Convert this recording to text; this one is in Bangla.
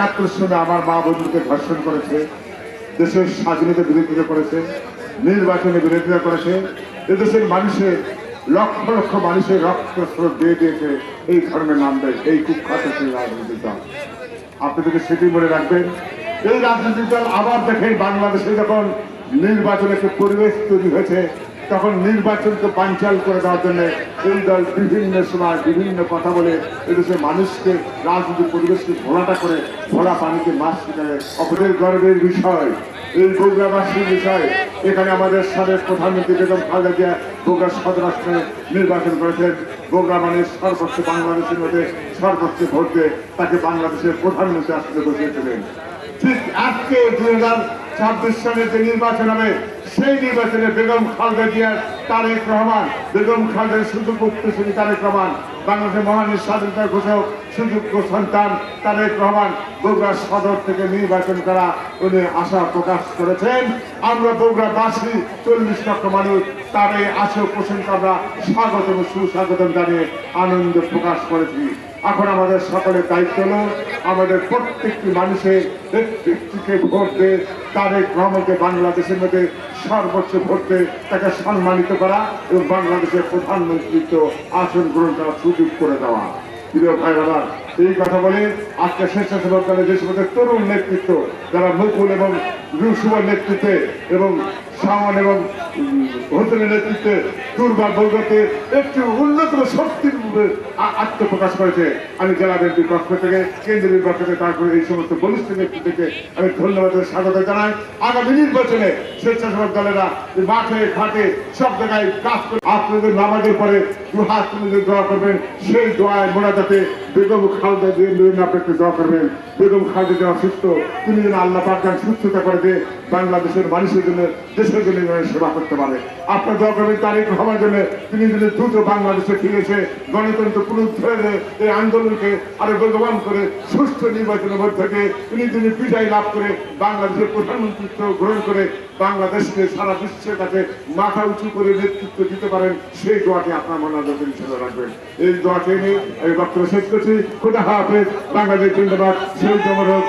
একাত্তর সনে আমার মা বন্ধুকে ধর্ষণ করেছে, দেশের স্বাধীনতা বিরোধিতা করেছে, নির্বাচনে বিরোধিতা করেছে, এদেশের মানুষের লক্ষ লক্ষ মানুষের রক্ত স্রোত দিয়ে দিয়েছে, এই ধর্মের নাম দেয়, এই কুখ্যাত রাজনৈতিক দল। আপনাদেরকে সেটি মনে রাখবেন, এই রাজনৈতিক দল আবার দেখেন বাংলাদেশে যখন নির্বাচনের পরিবেশ তৈরি হয়েছে তখন নির্বাচনকে বাঞ্চাল করে দেওয়ার জন্য এই দল বিভিন্ন সময় বিভিন্ন কথা বলে এদেশের মানুষকে, রাজনৈতিক পরিবেশকে ঘোলাটা করে ঘোলা পানিকে মাছ শিকারে অপরের গর্বের বিষয়, এই বগুড়াবাসীর বিষয়। এখানে আমাদের সাবেক প্রধানমন্ত্রী বেগম খালেদা জিয়া বগুড়া সদর আসনে নির্বাচন করেছেন। বগুড়া মানে সর্বোচ্চ বাংলাদেশের মধ্যে সর্বোচ্চ ভোট দিয়ে তাকে বাংলাদেশের প্রধানমন্ত্রী আসনে বসিয়েছিলেন। ঠিক আজকে দুই হাজার ছাব্বিশ সালে যে নির্বাচন হবে সেই নির্বাচনে বেগম খালেদা জিয়ার তারেক রহমান, বেগম খালেদার সুযোগ উত্তরসূরি তারেক রহমান, বাংলাদেশের মহান স্বাধীনতা ঘোষক, সুযোগ্য সন্তান তারেক রহমান বগুড়া সদর থেকে নির্বাচন করা উনি আশা প্রকাশ করেছেন। আমরা বগুড়াবাসী চল্লিশ লক্ষ মানুষ তার এই আশা পোষণকে আমরা স্বাগত এবং সুস্বাগতম জানিয়ে আনন্দ প্রকাশ করেছি। এখন আমাদের সকলের দায়িত্ব হল আমাদের প্রত্যেকটি মানুষের ব্যক্তিকে ভোট দিয়ে তারেক রহমানকে বাংলাদেশের মধ্যে সর্বোচ্চ ভোট তাকে সম্মানিত করা এবং বাংলাদেশের প্রধানমন্ত্রীত্ব আসন গ্রহণ করার সুযোগ করে দেওয়া। প্রিয় ভাই বাবা এই কথা বলে আজকে স্বেচ্ছাসেবক দলের যে সমস্ত তরুণ নেতৃত্ব, যারা মুকুল এবং রুশুভর নেতৃত্বে এবং সামান এবং হোসেনের নেতৃত্বে দুর্বার বৌগতে একটি উন্নত শক্তির আত্মপ্রকাশ করেছে। আমি জেলা বিএনপির পক্ষ থেকে, কেন্দ্রীয় পক্ষ থেকে, তারপরে এই সমস্ত বলিষ্ঠ নেতৃত্বকে আমি ধন্যবাদ স্বাগত জানাই। আগামী নির্বাচনে স্বেচ্ছাসেবক দলেরা মাঠে, ঘাটে সব জায়গায় কাজ করে আপনাদের নামাজের পরে দু হাত তুলে দোয়া করবেন। সেই দোয়ায় মোনাজাতে বেগম খালদা দিয়ে আপনাকে দোয়া করবেন। বেগম খালদা যে অসুস্থ। তিনি যেন আল্লাহ পাক তার সুস্থতা করে দিয়ে বাংলাদেশের মানুষের জন্য, দেশের জন্য সেবা করতে পারে। আপনার দোয়া করবেন তারিখ হওয়ার জন্য তিনি যদি দ্রুত বাংলাদেশে ফিরে এসে গণতন্ত্র পুনরুদ্ধারে এই আন্দোলনকে আরও বেগবান করে সুষ্ঠু নির্বাচনের মধ্যে তিনি যদি বিজয় লাভ করে বাংলাদেশের প্রধানমন্ত্রিত্ব গ্রহণ করে বাংলাদেশকে সারা বিশ্বের কাছে মাথা উঁচু করে নেতৃত্ব দিতে পারেন, সেই দোয়াটি আপনার মনে মনোযোগ হিসেবে রাখবেন। এই দোয়াকে নিয়ে আমি বক্তব্য শেষ করছি। খুদা হাফেজ। বাংলাদেশ জিন্দাবাদ। সেই জমরক